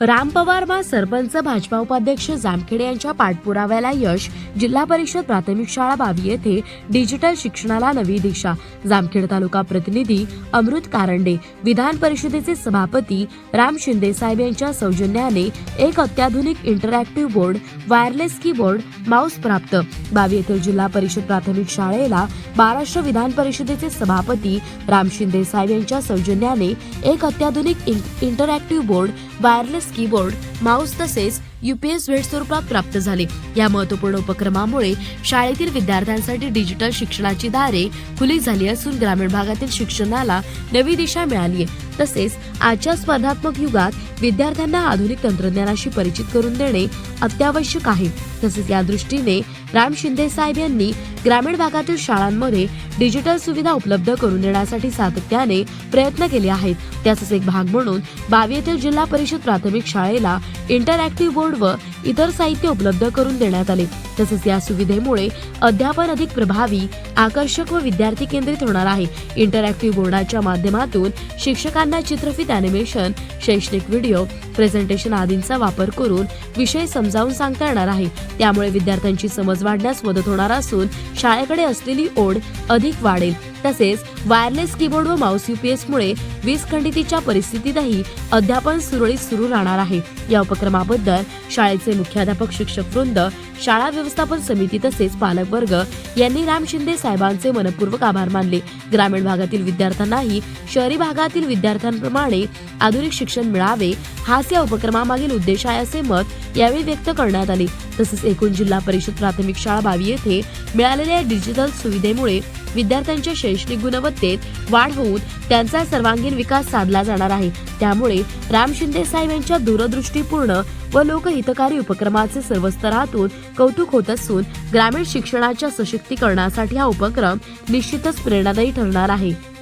राम पवार मा सरपंच भाजपा उपाध्यक्ष जामखेडे यांच्या पाठपुराव्याला यश जिल्हा परिषद प्राथमिक शाळा बावी येथे डिजिटल शिक्षणाला नवी दिशा. जामखेड तालुका प्रतिनिधी अमृत कारंडे विधान परिषदेचे सभापती राम शिंदे साहेब यांच्या सौजन्याने एक अत्याधुनिक interactive board wireless keyboard mouse प्राप्त. बावी येथील जिल्हा परिषद प्राथमिक शाळेला महाराष्ट्र विधान परिषदेचे सभापती राम शिंदे साहेब यांच्या सौजन्याने एक अत्याधुनिक int- interactive board wireless keyboard mouse तसेच युपीएस भेट स्वरूपात प्राप्त झाले. या महत्त्वपूर्ण उपक्रमामुळे शाळेतील विद्यार्थ्यांसाठी डिजिटल शिक्षणाची दारे खुली झाली असून ग्रामीण भागातील शिक्षणाला नवी दिशा मिळाली आहे. तसेच आजच्या स्पर्धात्मक युगात विद्यार्थ्यांना आधुनिक तंत्रज्ञानाशी परिचित करून देणे अत्यावश्यक आहे. तसेच या दृष्टीने राम शिंदे साहेब यांनी ग्रामीण भागातील शाळांमध्ये डिजिटल सुविधा उपलब्ध करून देण्यासाठी सातत्याने प्रयत्न केले आहेत. त्याचाच एक भाग म्हणून बावी येथील जिल्हा परिषद प्राथमिक शाळेला इंटरॅक्टिव्ह बोर्ड व इतर साहित्य उपलब्ध करून देण्यात आले. तसेच या सुविधेमुळे अध्यापन अधिक प्रभावी आकर्षक व विद्यार्थी केंद्रित होणार आहे. इंटरॅक्टिव्ह बोर्डाच्या माध्यमातून शिक्षकांना चित्रफित अॅनिमेशन शैक्षणिक व्हिडिओ प्रेझेंटेशन आदींचा वापर करून विषय समजावून सांगता येणार आहे. त्यामुळे विद्यार्थ्यांची समज वाढण्यास मदत होणार असून शाळेकडे असलेली ओढ अधिक वाढेल. तसेच वायरलेस कीबोर्ड व माउस युपीएस मुळे वीज खंडितीच्या परिस्थितीतही अध्यापन सुरळीत सुरू राहणार आहे. या उपक्रमाबद्दल शाळेचे मुख्याध्यापक शिक्षक वृंद शाळा व्यवस्थापन समिती तसेच पालकवर्ग यांनी राम शिंदे साहेबांचे मनपूर्वक आभार मानले. ग्रामीण भागातील विद्यार्थ्यांनाही शहरी भागातील विद्यार्थ्यांप्रमाणे आधुनिक शिक्षण मिळावे हाच या उपक्रमामागील उद्देश आहे असे मत यावेळी व्यक्त करण्यात आले. तसेच एकूण जिल्हा परिषद प्राथमिक शाळा बावी येथे मिळालेल्या डिजिटल सुविधेमुळे विद्यार्थ्यांच्या शैक्षणिक गुणवत्तेत वाढ होऊन त्यांचा सर्वांगीण विकास साधला जाणार आहे. त्यामुळे राम शिंदे साहेब यांच्या दूरदृष्टीपूर्ण व लोकहितकारी उपक्रमाचे सर्व स्तरातून कौतुक होत असून ग्रामीण शिक्षणाच्या सशक्तीकरणासाठी हा उपक्रम निश्चितच प्रेरणादायी ठरणार आहे.